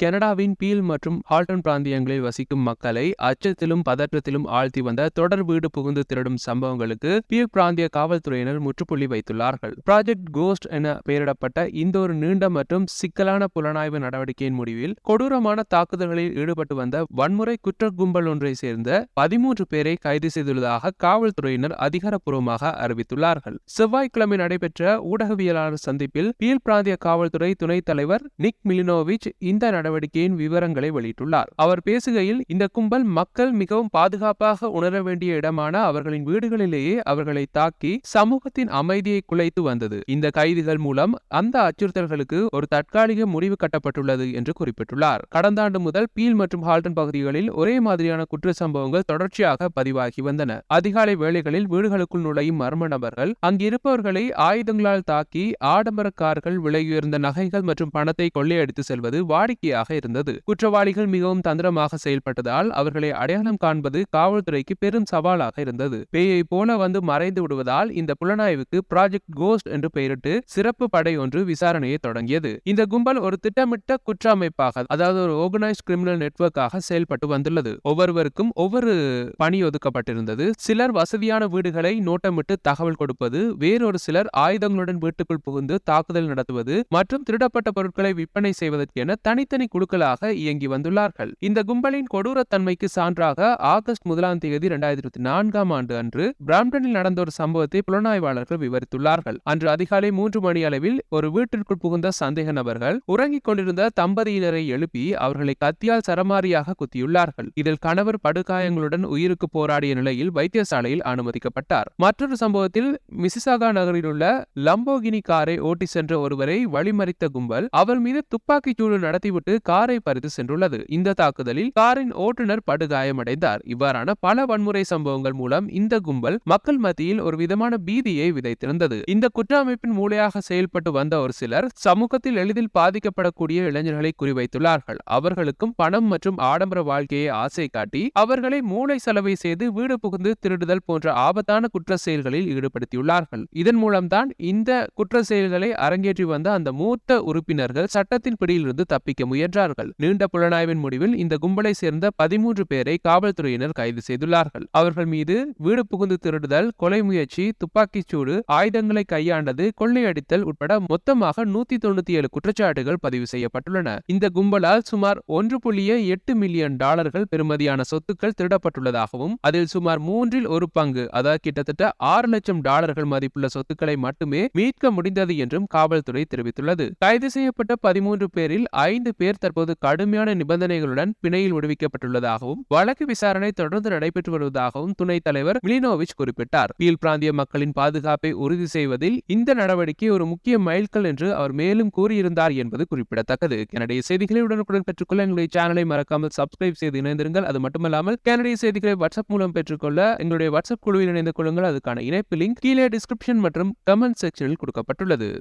கனடாவின் பீல் மற்றும் ஹால்டன் பிராந்தியங்களில் வசிக்கும் மக்களை அச்சத்திலும் பதற்றத்திலும் ஆழ்த்தி வந்த தொடர் வீடு புகுந்து திருடும் சம்பவங்களுக்கு பீல் பிராந்திய காவல்துறையினர் முற்றுப்புள்ளி வைத்துள்ளார்கள். ப்ராஜெக்ட் கோஸ்ட் என பெயரிடப்பட்ட இந்த ஒரு நீண்ட மற்றும் சிக்கலான புலனாய்வு நடவடிக்கையின் முடிவில் கொடூரமான தாக்குதல்களில் ஈடுபட்டு வந்த வன்முறை குற்ற கும்பல் ஒன்றை சேர்ந்த பதிமூன்று பேரை கைது செய்துள்ளதாக காவல்துறையினர் அதிகாரப்பூர்வமாக அறிவித்துள்ளார்கள். செவ்வாய்க்கிழமை நடைபெற்ற ஊடகவியலாளர் சந்திப்பில் பீல் பிராந்திய காவல்துறை துணைத் தலைவர் நிக் மிலினோவிச் இந்த நடவடிக்கையின் விவரங்களை வெளியிட்டுள்ளார். அவர் பேசுகையில் இந்த கும்பல் மக்கள் மிகவும் பாதுகாப்பாக உணர வேண்டிய இடமான அவர்களின் வீடுகளிலேயே அவர்களை தாக்கி சமூகத்தின் அமைதியை குலைத்து வந்தது. இந்த கைதுகள் மூலம் அந்த அச்சுறுத்தல்களுக்கு ஒரு தற்காலிக முடிவு கட்டப்பட்டுள்ளது என்று குறிப்பிட்டுள்ளார். கடந்த ஆண்டு முதல் பீல் மற்றும் ஹால்டன் பகுதிகளில் ஒரே மாதிரியான குற்ற சம்பவங்கள் தொடர்ச்சியாக பதிவாகி வந்தன. அதிகாலை வேளைகளில் வீடுகளுக்குள் நுழையும் மர்ம நபர்கள் அங்கிருப்பவர்களை ஆயுதங்களால் தாக்கி ஆடம்பர கார்கள் விலையுயர்ந்த நகைகள் மற்றும் பணத்தை கொள்ளையடித்து செல்வது வாடிக்கையாக இருந்தது. குற்றவாளிகள் மிகவும் தந்திரமாக செயல்பட்டதால் அவர்களை அடையாளம் காண்பது காவல்துறைக்கு பெரும் சவாலாக இருந்தது. பேயை போல வந்து மறைந்து விடுவதால் இந்த புலனாய்வுக்கு ப்ராஜெக்ட் கோஸ்ட் என்று பெயரிட்டு சிறப்பு படை ஒன்று விசாரணையை தொடங்கியது. இந்த கும்பல் ஒரு திட்டமிட்ட குற்ற அமைப்பாக அதாவது ஒரு ஆர்கனைஸ்ட் கிரிமினல் நெட்வொர்க்காக செயல்பட்டு வந்துள்ளது. ஒவ்வொருவருக்கும் ஒவ்வொரு பணி ஒதுக்கப்பட்டிருந்தது. சிலர் வசதியான வீடுகளை நோட்டமிட்டு தகவல் கொடுப்பது வேறொரு சிலர் ஆயுதங்களுடன் வீட்டுக்குள் புகுந்து தாக்குதல் நடத்துவது மற்றும் திருடப்பட்ட பொருட்களை விற்பனை செய்வதற்கென தனித்தனி குழுக்களாக இயங்கி வந்துள்ளார்கள். இந்த கும்பலின் கொடூரத்தன்மைக்கு சான்றாக ஆகஸ்ட் முதலாம் தேதி இரண்டாயிரத்தி இருபத்தி நான்காம் ஆண்டு அன்று பிராம்டனில் நடந்த ஒரு சம்பவத்தை புலனாய்வாளர்கள் விவரித்துள்ளார்கள். அன்று அதிகாலை மூன்று மணி அளவில் ஒரு வீட்டிற்குள் புகுந்த சந்தேக நபர்கள் உறங்கிக் கொண்டிருந்த தம்பதியினரை எழுப்பி அவர்களை கத்தியால் சரமாரியாக குத்தியுள்ளார்கள். இதில் கணவர் படுகாயங்களுடன் உயிருக்கு போராடிய நிலையில் வைத்தியசாலையில் அனுமதிக்கப்பட்டார். மற்றொரு சம்பவத்தில் மிசிசாகா நகரில் உள்ள லம்போகினி காரை ஓட்டி சென்ற ஒருவரை வழிமறித்த கும்பல் அவர் மீது துப்பாக்கிச் சூடு நடத்திவிட்டு காரை பறித்து சென்றுள்ளது. இந்த தாக்குதலில் காரின் ஓட்டுநர் படுகாயமடைந்தார். இவ்வாறான பல வன்முறை சம்பவங்கள் மூலம் இந்த கும்பல் மக்கள் மத்தியில் ஒரு விதமான பீதியை விதைத்திருந்தது. இந்த குற்ற அமைப்பின் மூலையாக செயல்பட்டு வந்த ஒரு சிலர் சமூகத்தில் எளிதில் பாதிக்கப்படக்கூடிய இளைஞர்களை குறிவைத்துள்ளார்கள். அவர்களுக்கும் பணம் மற்றும் ஆடம்பர வாழ்க்கையை ஆசை காட்டி அவர்களை மூளை செலவை செய்து வீடு புகுந்து திருடுதல் போன்ற ஆபத்தான குற்ற செயல்களில் ஈடுபடுத்தியுள்ளார்கள். இதன் மூலம்தான் இந்த குற்ற செயல்களை அரங்கேற்றி வந்த அந்த மூத்த உறுப்பினர்கள் சட்டத்தின் பிடியிலிருந்து தப்பிக்க முயன்றார்கள். நீண்ட புலனாய்வின் முடிவில் இந்த கும்பலை சேர்ந்த பதிமூன்று பேரை காவல்துறையினர் கைது செய்துள்ளார்கள். அவர்கள் மீது வீடு புகுந்து திருடுதல் கொலை முயற்சி துப்பாக்கிச் சூடு ஆயுதங்களை கையாண்டது கொள்ளையடித்தல் உட்பட மொத்தமாக நூத்தி தொண்ணூத்தி ஏழு குற்றச்சாட்டுகள் பதிவு செய்யப்பட்டுள்ளன. இந்த கும்பலால் சுமார் ஒன்று புள்ளிய எட்டு மில்லியன் டாலர்கள் பெறுமதியான சொத்துக்கள் திருடப்பட்டுள்ளதாகவும் அதில் சுமார் மூன்றில் ஒரு பங்கு அதாவது கிட்டத்தட்ட ஆறு லட்சம் டாலர்கள் மதிப்புள்ள சொத்துக்களை மட்டுமே மீட்க முடிந்தது என்றும் காவல்துறை தெரிவித்துள்ளது. கைது செய்யப்பட்ட பதிமூன்று பேரில் ஐந்து பேர் பேர் தற்போது கடுமையான நிபந்தனைகளுடன் பிணையில் விடுவிக்கப்பட்டுள்ளதாகவும் வழக்கு விசாரணை தொடர்ந்து நடைபெற்று வருவதாகவும் துணைத் தலைவர் மிலினோவிச் குறிப்பிட்டார். பீல் பிராந்திய மக்களின் பாதுகாப்பை உறுதி செய்வதில் இந்த நடவடிக்கை ஒரு முக்கிய மைல்கல் என்று அவர் மேலும் கூறியிருந்தார் என்பது குறிப்பிடத்தக்கது. கனடிய செய்திகளை உடனுக்குடன் பெற்றுக்கொள்ள எங்களுடைய சேனலை மறக்காமல் சப்ஸ்கிரைப் செய்து இணைந்திருங்கள். அது மட்டுமல்லாமல் கனடிய செய்திகளை வாட்ஸ்அப் மூலம் பெற்றுக்கொள்ள எங்களுடைய வாட்ஸ்அப் குழுவில் இணைந்து கொள்ளுங்கள். அதுக்கான இணைப்பு லிங்க் கீழே டிஸ்கிரிப்ஷன் மற்றும் கமெண்ட் செக்ஷனில் கொடுக்கப்பட்டுள்ளது.